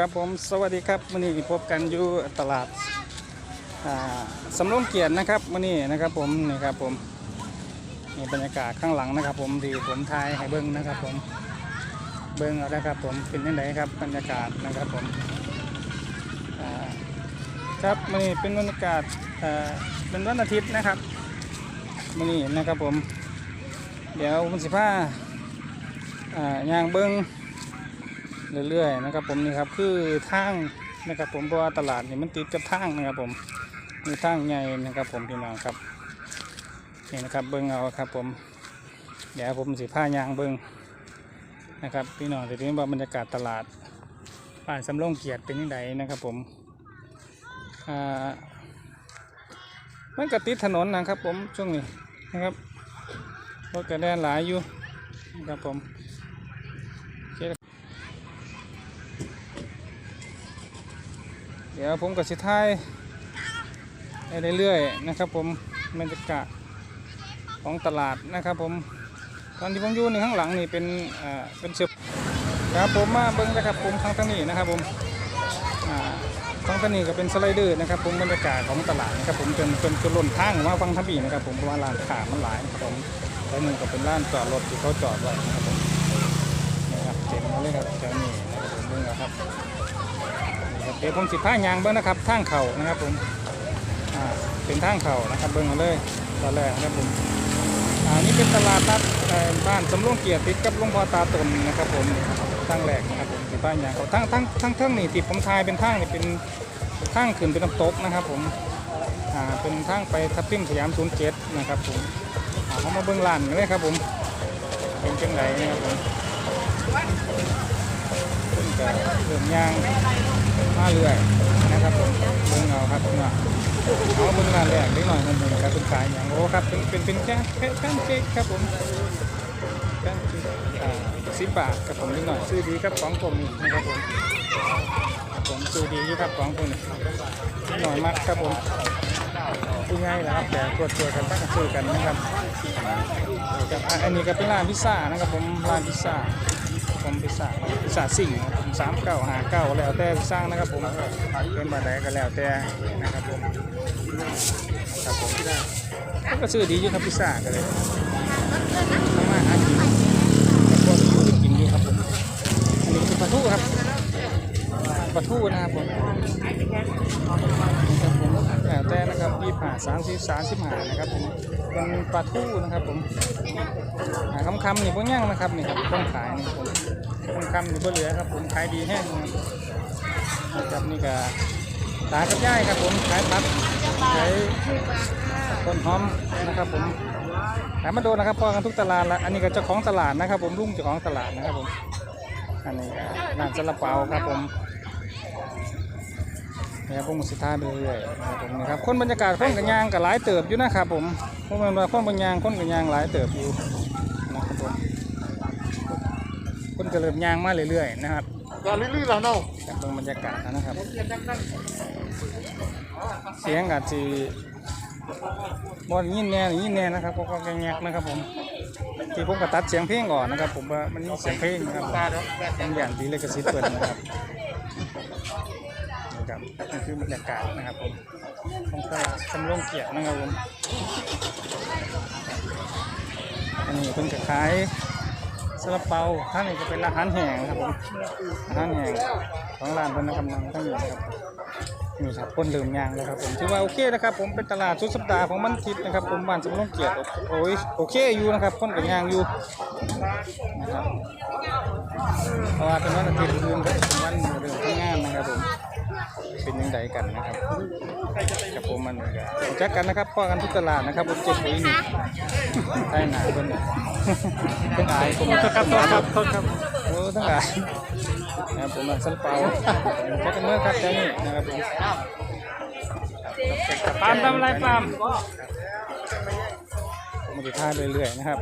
ครับผมสวัสดีครับวันนี้พบกันอยู่ตลาดสำโรงเกียรตินะครับวันนี้นะครับผมนี่ครับผมนี่บรรยากาศข้างหลังนะครับ ผมที่ผมถ่ายให้เบิ้งนะครับ ผมเบิ้งเอานะครับ ผมเป็นยังไงครับบรรยากาศนะครับผมครับวันนี้เป็นบรรยากาศเป็นวันอาทิตย์นะครับวันนี้นะครับผม เดี๋ยวผมสิพาอ่ายางเบิ้ง เรื่อยๆนะครับผมนี่ครับคือทางนะครับผมเพราะว่าตลาดนี่มันติดกับทางนะครับผมมีทางใหญ่นะครับผมพี่น้องครับนี่นะครับเบิ้งเอาครับผมเดี๋ยวผมสิผ้ายางเบิ้งนะครับพี่น้องจะได้ว่าบรรยากาศตลาดบ้านสำโรงเกียรติเป็นยังไงนะครับผมอ่ามันก็ติดถนนนะครับผมช่วงนี้นะครับรถกระแดนหลายอยู่นะครับผม ดี๋ยวผมกับสิท้ายไปเรื่อยๆนะครับ ผมบรรยากาศของตลาดนะครับผมตอนที่ผมอยู่ในข้างหลังนี่เป็นอ่าเป็นเชือครับผมมาเบิ้งนะครับผมข้างทางนี้นะครับผมอ่าข้างทางนี้ก็เป็นสไลเดอร์นะครับ ผมบรรยากาศของตลาดนะครับผมจนจนจนล้นทางมาฟังทับีนะครับ ผมเพราะว่าร้านค้ามันหลายนะครับผมแล้วหนึ่งก็เป็นร้านจอดรถที่เขาจอดไว้นะครับผมนี่ครับเจ๋งเลยครับเจ้านี่นะครับผมเบิ้งเอาครับครับ เดี๋ยวผมสิผ้ายางเบิ้งนะครับทางเข่านะครับผมเป็นทางเข่านะครับเบิ้งมาเลยตอนแรกนะครับผมอ่านี่เป็นตลาดนัดบ้านสำโรงเกียรติติดกับหลวงพ่อตาตนนะครับผมทางแรกนะครับผมสิผ้ายางเขาทางทางทางเทิงนี่ที่ผมทายเป็นทางนี่เป็นทางขึ้นเป็นน้ำตกนะครับผมอ่าเป็นทางไปทับทิมสยาม07นย์เจ็ดนะครับผมเขามาเบิ้งลานกันเลยครับผมเป็นจังไรนะครับผมเพิ่นก็เริ่มยาง มาเรื่อยนะครับผมเบิ่งเอาครับเนาะเอาเบิ่งร้านแรกนิดหน่อยมันเป็นการเป็นขายอย่างโอ้ครับเป็นเป็นเป็นแค่แค่แค่เค้กครับผมแค่เค้กอ่าสิบบาทครับผมนิดหน่อยซื้อดีครับของผมนี่นะครับผมผมซื้อดีอยู่ครับของผมนี่นิดหน่อยมากครับผมง่ายนะครับแต่ตรวจตรวจกันตั้งซื้อกันนะครับกับอันนี้ก็เป็นร้านพิซซ่านะครับผมร้านพิซซ่า ผมพิซซ่าพิซซ่าสิ่งผมสามเก้าหาเก้าแล้วแต่สร้างนะครับผมเป็นบาไดก็แล้วแต่นะครับผมครับผมเขาก็ซื้อดีอยู่ครับพิซซ่าก็เลยทำมาหากินแล้วก็มีกินอยู่ครับผมอันนี้คือปลาทูครับปลาทูนะครับผมแล้วแต่นะครับยี่ห้าสามสิบสามสิบห้านะครับผม เป็นปลาทูนะครับผมหาคำคำนี่พวกย่างนะครับนี่ครับต้องขายนี่ผมคนคำอยู่บนเหลือครับผมขายดีแห้งนะครับนี่ก็ตากับย่ายครับผมขายพัดขายต้นหอมนะครับผมขายมาโดนนะครับพอกันทุกตลาดละอันนี้ก็เจ้าของตลาดนะครับ ผมลุงเจ้าของตลาดนะครับผมอันนี้ก็ร้านซาลาเปาครับผม นี่ครับผมสุดท้ายไปเรื่อยๆนะครับผมนี่ครับคนบรรยากาศคนกับยางกับหลายเติบอยู่นะครับผมพวกมันว่าคนบางยางคนกับยางหลายเติบอยู่นะครับผมคนก็เริ่มย่างมาเรื่อยๆนะครับก็ลื่นๆแล้วเนาะกับตรงบรรยากาศนะครับ เสียงอาจจะบอลยินแน่หรือยินแน่นะครับก็ก็แงกๆนะครับผมที่ผมก็ตัดเสียงเพลงก่อนนะครับ ผมว่ามันมีเสียงเพลงนะครับผมอย่างดีเลยกระซิบเปิดนะครับนี่ ครับนี่คือบรรยากาศนะครับผมของตลาดสำโรงเกียรตินะครับผมอันนี้เป็นกระขายซาลาเปาท่านนี้จะเป็นอาหารแห้งครับผมอาหารแห้งของร้านเป็นกำลังตั้งอยู่นะครับนี่ครับคนลืมยางแล้วครับผมถือว่าโอเคนะครับ ผมเป็นตลาดสุดสัปดาห์ของมันทิศนะครับ ผมบ้านสำโรงเกียรติโอ้ยโอเคอยู่นะครับคนกับยางอยู่นะครับเพราะว่าเป็นวันอาทิตย์คืนเป็นวันเรื่องทำงานนะครับผม เป็นยังไงกันนะครับกับผมมันก็รู้จักกันนะครับพ่อกันทุกตลาดนะครับผมเจ็บปีนี่ใช่หนาเพิ่นน่ะเพิ่นอายผมครับครับครับครับโอ้ทั้งหลายนะครับผมมันสันเปาแค่กันเมื่อครับใจนี่นะครับผมปามทำอะไรปามผมจะท่าเรื่อยๆนะครับ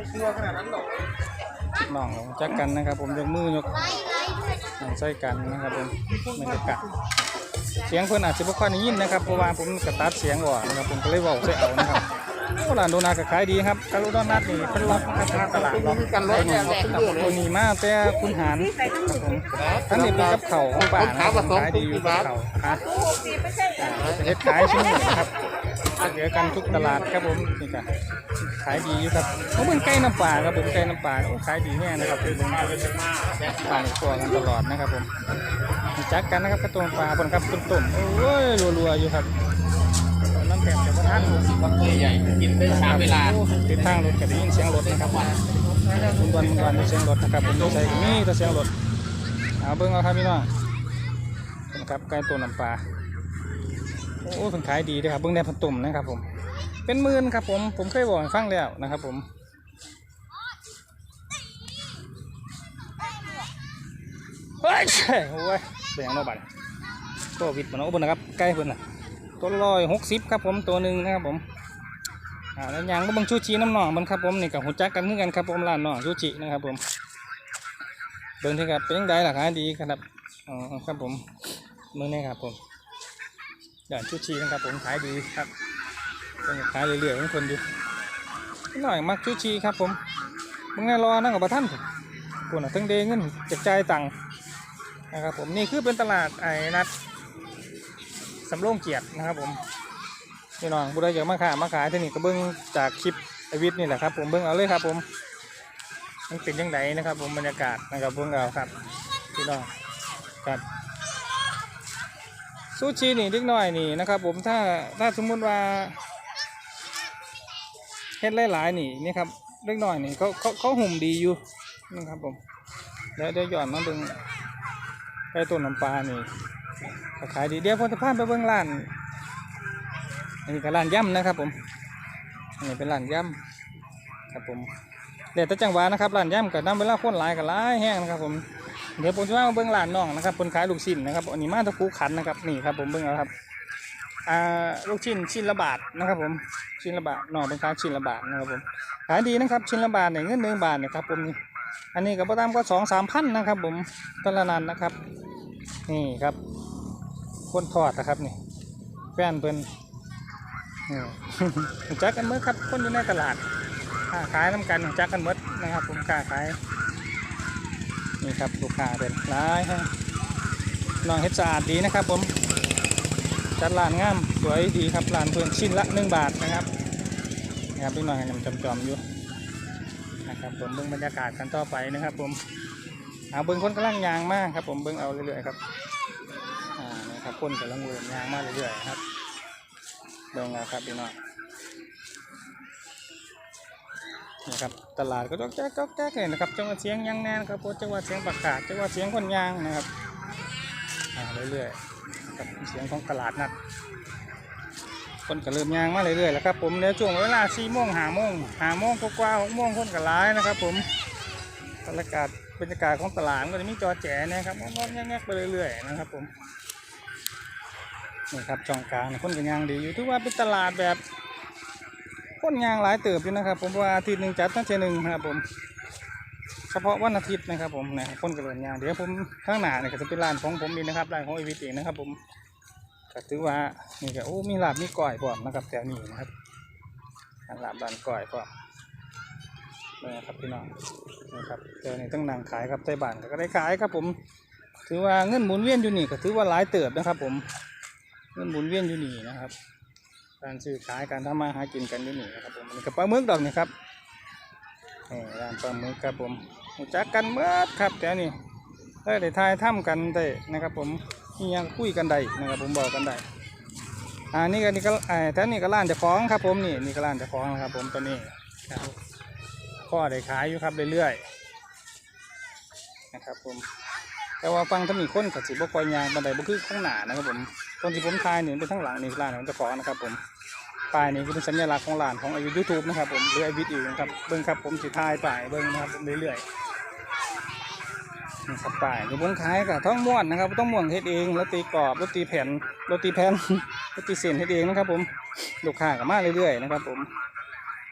น้องของจักกันนะครับ ผมยกมือยกใส่กันนะครับผมบรรยากาศ เสียงเพิ่นอาจจะบ่ค่อยได้ยินนะครับเพราะว่าผมกระตัดเสียงก่อนนะครับผมก็เลยเว้าใส่เอานะครับโอ้ร้านโดนัทก็ขายดีครับกาลูโดนัทนี่เป็นล็อกนะครับตลาดล็อกกันรถเนี่ยเราเลือกเลตัวยนี้มาแต่คุณหารครับผมท่านนี่เป็นกับเข่าวของป่านะครับขายดีอยู่กับเข่าวฮะเฮ็ดขายชิ้นนี้ครับ เหลือกันทุกตลาดครับผมนี่ก็ขายดีอยู่ครับเขาเป็นไก่น้ำปลาครับผมไก่น้ำปลาโอ้ขายดีแน่นะครับคือผมป่าในตัวกันตลอดนะครับผมรู้จักกันนะครับกระตัวปลาบนครับต้นต้นๆโอ้ยรัวๆอยู่ครับน้ำแข็งจะประทานผมใหญ่กินได้ช้าเวลาติดทางรถก็ได้ยินเสียงรถนะครับคุณวันคุณวันได้เสียงรถนะครับผมใส่ก็มีแต่เสียงรถเอาเบิ้งเอาครับพี่น้องเป็นครับไก่ตัวน้ำปลา โอ้เป็นขายดีเลยครับเบิ้องได้ผัดตุ่มนะครับ ผม เป็นหมื่นครับผม ผมเคยบอกให้ฟังแล้วนะครับ ผมเฮ้ยโอ้ยเป็นอย่างโนบัตโควิดมันเอาบนนะครับ ใกล้เพิ่นนะตัวร้อยหกสิบครับผมตัวหนึ่งนะครับผมอ่าแล้วยางก็เบังชูชีน้ำหนองมันครับผมนี่กับหัวจักกันเหมือนกันครับผมร้านหนองชูชีนะครับผมเบิ่งที่ครับเป็นยังไงล่ะขายดีครับอ๋อครับผมเมื่อนี้ครับผม ย่านชูชีนะครับผมขายดีครับเป็นขายเรื่อยๆของคนอยู่นิดหน่อยมักชูชีครับผมมึงน่รอนั่งกับประท่านผมคนอะทั้งเดเงินจะจ่ายตังค์นะครับผมนี่คือเป็นตลาดไอ้นัดสำโรงเกียรตินะครับผมพี่น้องบุได้อยากมาขายมาขายที่นี่ก็เบิ้งจากคลิปไอวิทนี่แหละครับผมเบิ้งเอาเลยครับผมมันเป็นยังไงนะครับ ผมบรรยากาศนะครับเบิ้งเอาครับพี่น้องครับ ซูชินี่เล็กน้อยนี่นะครับ ผมถ้าถ้าสมมุติว่าเฮ็ดหลายๆนี่นี่ครับเล็กน้อยนี่เขาเขาเขาหุ่มดีอยู่นะครับผมเดี๋ยวเดี๋ยวหย่อนมาเบิ้งไปต้นน้ำปลานี่ขายดีเดี๋ยวผมจะพาไปเบิ้งร้านอันนี้ก็ร้านย่ำนะครับ ผมอันนี้เป็นร้านย่ำครับผมเดี๋ยวแต่จังหวะนะครับร้านย่ำกับน้ำเวลาคนหลายกับหลายแห้งนะครับผม เดี๋ยวผมจะมาเบิ้งร้านน้องนะครับคนขายลูกชิ้นนะครับอันนี้มาตะคูขันนะครับนี่ครับผมเบิ้งเอาครับอ่าลูกชิ้นชิ้นละบาทนะครับ ผมชิ้นละบาทน้องเป็นขายชิ้นละบาทนะครับผมขายดีนะครับ ชิ้นละบาทเนี่ยเงินหนึ่งบาทนี่ยครับผมนี่อันนี้ก็ประมาณก็สองสามพันนะครับ ผมตละนันนะครับ นี่ครับคนทอดนะครับนี่แฟนเพิ่นจักกันเมื่อครับคนอยู่ในตลาดขายน้ำกันรู้จักกันเมื่อนะครับ ผมค้าขาย นี่ครับลูกค้าเป็นร้ายฮะน้องเฮ็ดสะอาดดีนะครับผมจัดร้านงามสวยดีครับร้านเพื่อนชิ้นละหนึ่งบาทนะครับนะครับพี่น้องให้นำจำจอมอยู่นะครับผมเบิ่งบรรยากาศกันต่อไปนะครับผมเอาเบิ่งคนกำลังยางมากครับผมเบิ่งเอาเรื่อยๆครับอ่านะครับคนกำลังเริ่มยางมากเรื่อยๆครับเบิ่งเอาครับพี่น้อง นี่ครับตลาดก็จ๊อกแจ๊กจ๊อกแจ๊กเลยนะครับจังหวะเสียงยังแน่นครับผมจังหวะเสียงประกาศจังหวะเสียงคนยางนะครับอ่าเรื่อยๆกับเสียงของตลาดนัดคนก็เริ่มยางมาเรื่อยๆแล้วครับผมในช่วงเวลาสี่โมงห้าโมงห้าโมงกว่าหกโมงคนก็ร้ายนะครับ ผมบรรยากาศบรรยากาศของตลาดก็จะมีจอแจนะครับงอกๆแงกๆไปเรื่อยๆนะครับผมนี่ครับจองกลางคนกันยางดีอยู่ถือว่าเป็นตลาดแบบ คนยางหลายเติบอยู่นะครับ ผมว่าอาทิตย์หนึ่งจัดตั้งเจหนึ่งนะครับผม เฉพาะวันอาทิตย์นะครับผมนะครับคนกันเดินยางเดี๋ยวผมข้างหน้าเนี่ยก็จะเป็นร้านของผมเองนะครับร้านของอีวิทเองนะครับ ผมก็ถือว่านี่ก็โอ้มีลาบมีก้อยพร้อมนะครับแถวนี้นะครับร้านลาบร้านก้อยพร้อมนี่ครับพี่น้องนี่ครับเดี๋ยวนี้ต้องนั่งขายครับใต้บ้านก็ได้ขายครับผม ถือว่าเงินหมุนเวียนอยู่นี่ก็ถือว่าหลายเติบนะครับ ผม เงินหมุนเวียนอยู่นี่นะครับ การซื้อขายการทำมาหากินกันอยู่นี่นะครับผมอันนี้กับปลาหมึกดอกนี่ครับนี่ร้านปลาหมึกครับผมรู้จักกันเมื่อครับแต่นี่ได้ได้ทายถ้ำกันได้นะครับ ผมนี่ยังคุยกันได้นะครับ ผมบอกกันได้อ่านี่ก็นี่ก็ไอ้แถวนี้ก็ร้านจ้าของครับ ผมนี่นี่ก็ร้านจ้าของนะครับ ผมตัวนี้ครับก็ได้ขายอยู่ครับเรื่อยๆนะครับผม แต่ว่าฟังถ้ามีคนกับสิบกอยยางบันไดบุคือข้างหน้านะครับผมตรงที่ผมทายเนี่ยเป็นข้งหลังนี่ร้านของเจ้าของนะครับผมป้ายนี่คือเป็นสัญลักษณ์ของร้านของไอวิยูทูบนะครับผมหรือไอวิดอีกนะครับเบิ้งครับผมสิทายป้ายเบิ้งนะครับเรื่อยๆนี่ครับป้ายที่ผมขายกับท้องม้วนนะครับต้องม้วนเฮ็ดเองแล้วตีกรอบแล้วตีแผ่นแล้วตีแผ่นแล้วตีเส้นเฮ็ดเองนะครับผมลูกค้าก็มาเรื่อยๆนะครับผม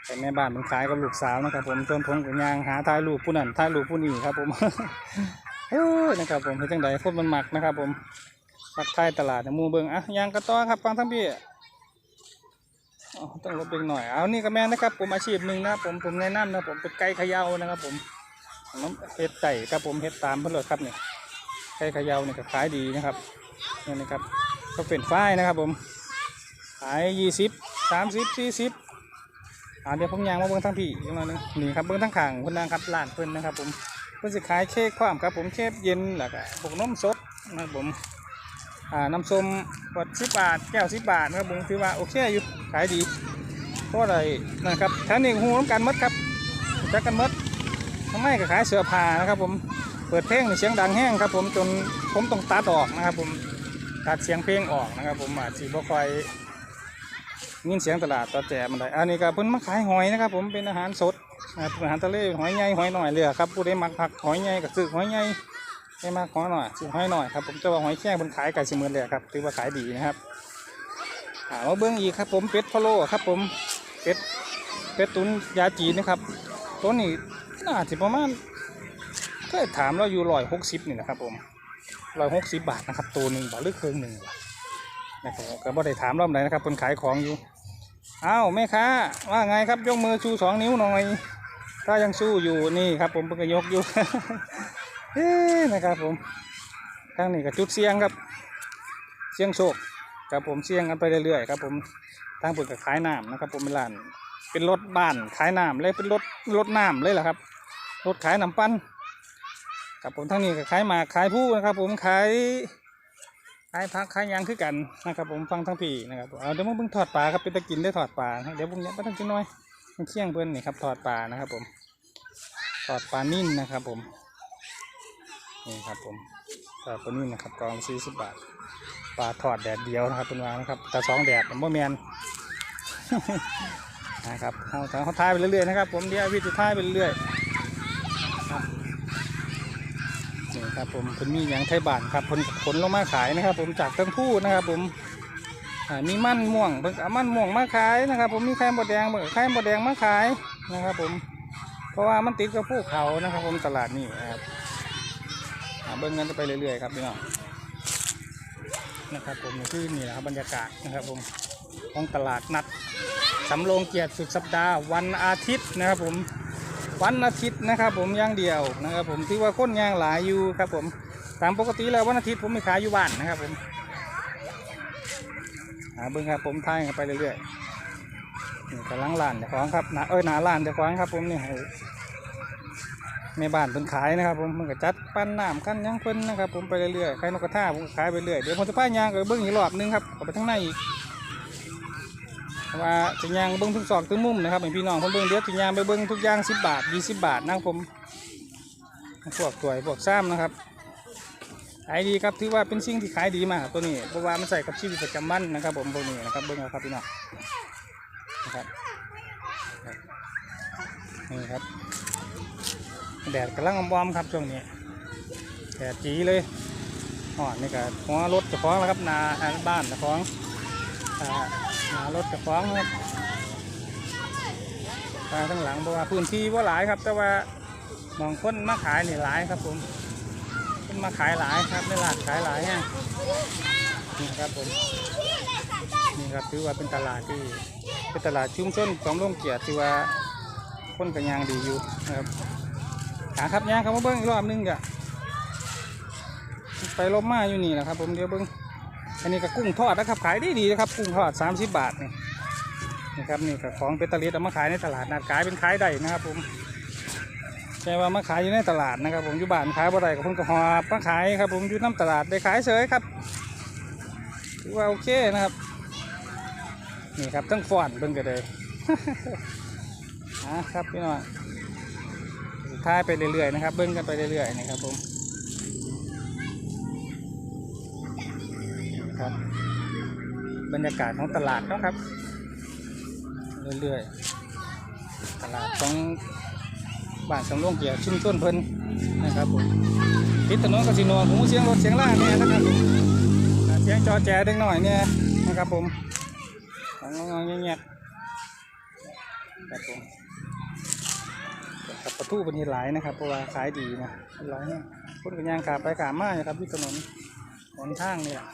แต่แม่บ้านมันขายกับลูกสาวนะครับผมจนผมกับยางหาถ่ายรูปผู้นั้นถ่ายรูปผู้นี้ครับผม เอ้ยนะครับผมเป็นจังไดคนมันหมักนะครับ ผมหมักทายตลาดในมูเบิงอะยางกระต้อครับฟังทั้งพี่ออต้องลบเล็กหน่อยเอานี่ก็แม่นะครับ ผมอาชีพหนึ่งนะผมผมแนะนำนะผมเป็นไก่ขย่านะครับ ผมน้ำเห็ดไก่ครับผมเห็ดตามเพื่อนเลยครับเนี่ยไก่ขยาเนี่ยก็ขายดีนะครับนี่นะครับก็เป็นฝ้ายนะครับ ผมขายยี่สิบสามสิบสี่สิบอ่าเดี๋ยวผมยางมาเบิ้งทั้งพี่อีกหน่อยหนึงนี่ครับเบิ้งทั้งข่างเพื่อนนะครับร้านเพื่อนนะครับ ผม พื่อนสิขายเค้กความครับผมเค้กเย็นแล้วก็พวกนมสดนะครับผมอ่าน้ำส้มวัดสิบบาทแก้วสิบบาทนะครับผมถือว่าโอเคอยู่ขายดีเพราะอะไรนะครับแถวนี้หูน้ำกันมดครับจักกันมดทำไมก็ขายเสื้อผ้านะครับผมเปิดเพลงเสียงดังแห้งครับผมจนผมต้องตัดออกนะครับผมตัดเสียงเพลงออกนะครับผมอาจจะบ่ค่อยยินเสียงตลาดต่อแจมันได้อันนี้ก็เพิ่นมาขายหอยนะครับผมเป็นอาหารสด อาหารทะเลหอยใหญ่หอยหน่อยเลยครับผู้ใดมักผักหอยใหญ่ก็ซื้อหอยใหญ่ให้มากขอหน่อยสิหอยหน่อยครับผมจะว่าหอยแครงบนขายไก่สิมือนเลยครับถือว่าขายดีนะครับอ่ามาเบื้องอีกครับผมเป็ดพะโล้ครับผมเป็ดเป็ดตุนยาจีนนะครับตัวนี้น่าจะประมาณเคยถามเราอยู่ร้อยหกสิบนี่นะครับผมร้อยหกสิบบาทนะครับตัวหนึ่งบาทหรือเครื่องหนึ่งนะครับก็บ่ได้ถามรอบไหนนะครับคนขายของอยู่ อ้าวแม่ค้าว่าไงครับยกมือชูสองนิ้วหน่อย ถ้ายังสู้อยู่นี่ครับ ผมเพิ่งยกอยู่เอ๊นะครับผมทางนี้กับจุดเสียงครับ เสียงโชคครับผมเสียงกันไปเรื่อยๆครับ ผมทางเปิดกับขายน้ำนะครับ ผมเป็นร้านเป็นรถบ้านขายน้ำเลยเป็นรถรถน้ำเลยแหละครับรถขายน้ำปั้นครับผมทางนี้ก็ขายหมากขายผู้นะครับ ผมขาย ขายพักขายยางคือกันนะครับผมฟังทั้งพี่นะครับเอาเดี๋ยวมึงเพิ่งทอดปลาครับเป็นตะกินได้ทอดปลาเดี๋ยวผมเนี้ยไปตั้งกินน่อยมันเที่ยงเพิ่อนนี่ครับทอดปลานะครับผมทอดปลานิ่นนะครับผมนี่ครับผมปลาตัวนี้นะครับกองสี่สิบบาทปลาทอดแดดเดียวนะครับเป็นวางนะครับแต่สองแดดผมว่าแมนนะครับเอาเขาท้ายไปเรื่อยๆนะครับผมเดี๋ยววิธีท้ายไปเรื่อยๆครับ ครับ ผมเป็นมีอย่างไทยบ้านครับผลผลลงมาขายนะครับ ผมจากทั้งผู้นะครับ ผมมีมันม่วงเพิ่งเอามันม่วงมาขายนะครับ ผมมีไข่มดแดงเบิกไข่มดแดงมาขายนะครับ ผม เพราะว่ามันติดกับภูเขานะครับ ผมตลาดนี่ครับเบิ้งกันไปเรื่อยๆครับพี่น้องนะครับ ผมคือนี่นะครับบรรยากาศนะครับ ผมของตลาดนัดสำโรงเกียรติสุดสัปดาห์วันอาทิตย์นะครับ ผม วันอาทิตย์นะครับ ผมย่างเดียวนะครับ ผมที่ว่าคนยางหลายอยู่ครับ ผมตามปกติแล้ววันอาทิตย์ผมไม่ขายอยู่บ้านนะครับ ผมหาเบิ้งครับผมทายกันไปเรื่อยๆนี่กำลังร้านเจ้าของครับหนาเอ้ยหนาร้านเจ้าของครับ ผมนี่ให้แม่บ้านเพิ่นขายนะครับ ผมมันก็จัดปั้นน้ำกันหยังเพิ่นนะครับ ผมไปเรื่อยๆขายนกกระทาผมขายไปเรื่อยเดี๋ยวผมจะพายยางก็เบิ้งอีกรอบนึงครับเอาไปทั้งในอีก ว่าจะยางเบิ้งทุกซอกทุกมุมนะครับให้พี่น้องผมเบิ้งเดียวจะยางไปเบิ้งทุกย่างสิบบาทยี่สิบบาทนะครับผมพวกถวยพวกซ้ำนะครับขายดีครับถือว่าเป็นสิ่งที่ขายดีมากตัวนี้เพราะว่ามันใส่กับชีวิตประจำวันนะครับผมพวนี้นะครับเบิ้งเอาครับพี่น้องนะครับนี่ครับแดดกำลังบอมๆครับช่วงนี้แดดจีเลยอ๋อนนี่ก็หัวรถจะคล้องแล้วครับนาบ้านจะคล้องอ่า หารถจะคล้องครับทางข้างหลังเพราะว่าพื้นที่ว่าหลายครับ แต่ว่ามองคนมาขายนี่หลายครับผมคนมาขายหลายครับในร้านขายหลายฮะนี่ครับผมนี่ครับถือว่าเป็นตลาดที่เป็นตลาดชุมชนของโรงเกียรติว่าคนกันยางดีอยู่นะครับหาครับยางครับมาเบิ้งอีกรอบนึงจ้ะไปลบมาอยู่นี่แหละครับ ผมเดี๋ยวเบิ้ง อันนี้ก็กุ้งทอดนะครับขายดีดีนะครับกุ้งทอด 30 บาทนี่นี่ครับนี่ก็ของเป็นตะลิดเอามาขายในตลาดนัดขายเป็นขายได้นะครับผมแค่ว่ามาขายอยู่ในตลาดนะครับ ผมอยู่บ้านขายบ่ได้กับผมก็หอบมาขายครับ ผมอยู่น้ำตลาดได้ขายเฉยครับถือว่าโอเคนะครับนี่ครับตั้งฟอนเบิ้งกันเลยอะครับพี่น้องท้ายไปเรื่อยๆนะครับ เบิ้งกันไปเรื่อยๆนะครับผม ครับ บรรยากาศของตลาดนะครับ เรื่อยๆ ตลาดของบ้านสำโรงเกียรติชุมชนเพิ่นนะครับผมติดถนนกสิโนหูเสียงรถเสียงล่าเนี่ยนะครับเสียงจอแจเด็กหน่อยเนี่ยนะครับผมงองเงียบๆครับผมกับประตูเป็นที่หลายนะครับเพราะว่าขายดีนะหลายเนี่ยคนกันยางขาไปขามาอยู่ครับที่ถนนหนทางนี่แหละ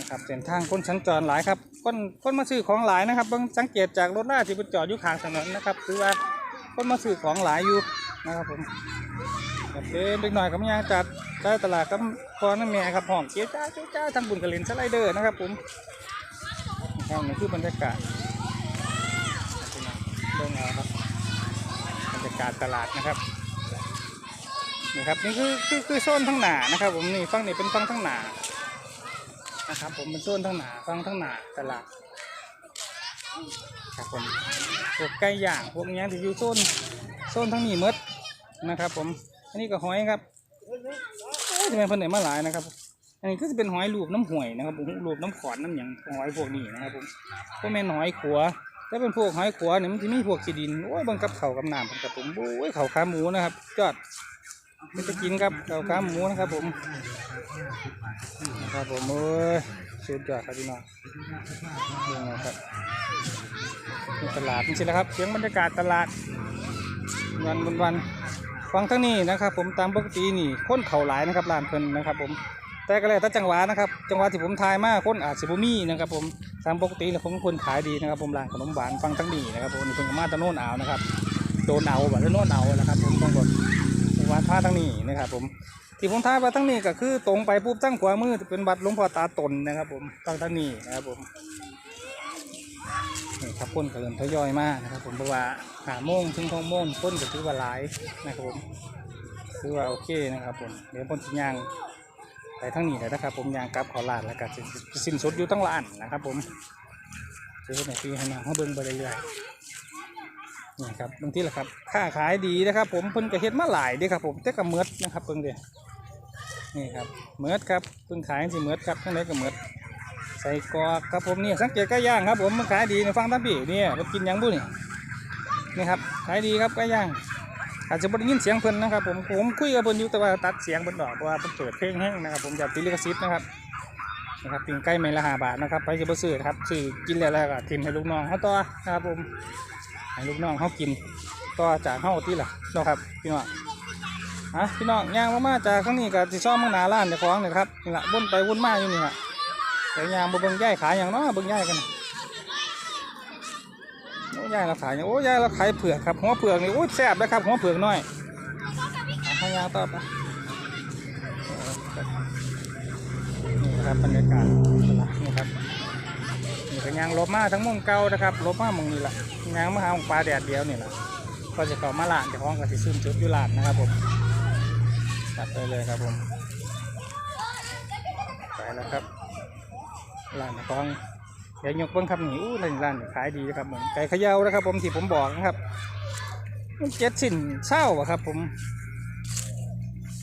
นะครับเส้นทางคนสัญจรหลายครับคนคนมาซื้อของหลายนะครับเบิ่งสังเกตจากรถลาที่เป็นจอดอยู่ข้างถนนนะครับคือว่าคนมาซื้อของหลายอยู่นะครับผมแบบเด็กหน่อยกับยางจัดได้ตลาดกับพอน้ำแม่ครับห้องเจ้าจ้าเจ้าจ้าทางบุญกระลินสไลเดอร์นะครับผมนะครับนี่คือบรรยากาศเบิ่งเอาครับบรรยากาศตลาดนะครับนี่ครับนี่คือคือคือโซนทั้งหนานะครับผมนี่ฝั่งนี้เป็นฝั่งทั้งหนา นะครับ ผมเป็นโซนทั้งหนาฝั่งทั้งหนาตลาดครับผมพวกไก่ย่างพวกนี้ที่อยู่โซนโซนทั้งนี้มดนะครับ ผม อันนี้ก็หอยครับโอ้ยทำไมพิ่นไหนมาหลายนะครับ อันนี้ก็จะเป็นหอยรูปน้ำห่วยนะครับผมรูปน้ำขอนน้ำหยังหอยพวกนี้นะครับผมพวกแม่นหอยขัวถ้าเป็นพวกหอยขัวเนี่ยมันจะมีพวกขีดินโอ้ยบังกับเข่ากับน้ำครับผมโอ้ยเข่าขาหมูนะครับยอด ไมันจะกินครับเราขาหมูนะครับผมนะครับผมเอ้ยสุดยอดครับพี่น้องเรื่องนะครับตลาดนี่สิละครับเสียงบรรยากาศตลาด วันวันวันฟังทั้งนี้นะครับ ผมตามปกตินี่คนเข่าหลายนะครับร้านเพิ่นนะครับ ผมแต่ก็แล้วแต่จังหวะนะครับ จังหวะที่ผมทายมากคนอาจสิบ่มีนะครับ ผมตามปกติแล้วผมคนขายดีนะครับ ผมร้านขนมหวานฟังทั้งนี้นะครับผมเพิ่นก็มาตะโน่นเอานะครับโดนเอาแบบโน่นเอานะครับผมต้องกด วัดท่าทั้งนี้นะครับผมที่ผมท้ายวัดทั้งนี้ก็คือตรงไปปุ๊บตั้งขวามือเป็นวัดหลวงพ่อตาตนนะครับ ผมตั้งทั้งนี้นะครับผมนี่ครับคนก็เริ่มทยอยมากนะครับผมเพราะว่าหาโมงถึงทองโมงคนก็ถือว่าหลายนะครับผมถือว่าโอเคนะครับผมเดี๋ยวผมจะย่างไปทั้งนี้เลยนะครับ ผมยางกลับขอลาดแล้วก็สิสิ้นสุดอยู่ตั้งลานนะครับ ผมซื้อในปีให้น้องเขาเบิ่งไปเรื่อยๆ นี่ครับบางทีแหละครับค่าขายดีนะครับ ผมเพิ่นก็เฮ็ดมาหลายด้ครับ ผมแต่ก็เมดนะครับเพิ่งเดียนี่ครับเมดครับเพิ่งขายสิเมดครับทั้งไหนก็เมดใส่กอกครับผมนี่สังเกตไก่ย่างครับ ผมมันขายดีในฟังตามพี่นี่มันกินยังบุ้นี่นี่ครับขายดีครับไก่ย่าง อาจจะบ่ได้ยินเสียงเพิ่นนะครับ ผมผมคุยกับเพิ่นอยู่แต่ว่าตัดเสียงเพิ่นออกเพราะว่าเพิ่นเปิดเพลงแห้งนะครับ ผมจะติลิขสิทธิ์นะครับนะครับปิ้งไก่ไม่ละห้าบาทนะครับไปจะบ่ซื้อครับซื้อกินแล้วแล้วก็ทิมให้ลูกน้องเขาต่อนะครับผม ให้ลูกน้องเขากินต่อจากเฮาที่ล่ะเนาะครับพี่น้องอะพี่น้องย่างมามาจากข้างนี้กับที่ซ่อมมังหนาร้านเจ้าของเนี่ยครับนี่ละวนไปวนมาอยู่นี่ละแต่ย่างบ่เบิ่งย่ายขายอย่างเนาะเบิ่งย่ายกันน่ะโอ้ย่ายเราขายอย่างโอ้ย่ายเราขายเผือกครับหัวเผือกนี่โอ้ยแซ่บนะครับหัวเผือกน้อยอะให้ย่างต่อไปนี่นะครับบรรยากาศนี่ครับ นี่ก็ยางลบมาทั้งมุมเก่านะครับลบมามองนี่แหละยางมาหาของปลาแดดเดียวนี่แหละก็จะเข้ามาลานจ้าของก็สิซึมจุดอยู่ลานนะครับผมตัดไปเลยครับผมไปแล้วครับลานเจ้าของเดี๋ยวยกเบิ้งครับนี่อู้ร้านร้านขายดีนะครับผมไก่ขย่านะครับ ผมที่ผมบอกนะครับเจ็ดสิ่นเศร้าอะครับ ผม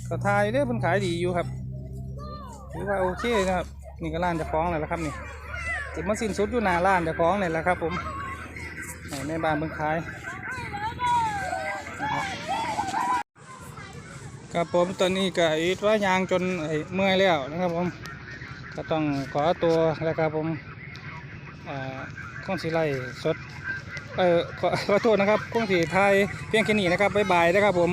ก็ทายได้เพิ่นขายดีอยู่ครับถือว่าโอเคนะครับ นี่ก็ร้านจ้าของเลยละครับนี่ ถึงมาสิ้นสุดอยู่หน้าร้านเจ้าของเนี่ยแหละครับ ผมให้แม่บ้านเบิ่งขายนะครับผมตอนนี้ก็อีทว่ายางจนเมื่อยแล้วนะครับผมก็ต้องขอตัวแล้วครับผมข้องสีไล่สดเออขอขอโทษนะครับข้องสีไทยเพียงแค่นี้นะครับบ๊ายบายนะครับผม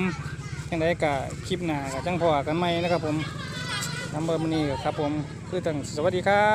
ยังไงกับคลิปหน้ากับจังพอกันไหมนะครับผมน้ำเบอร์มันนี่ครับผมคือตั้งสวัสดีครับ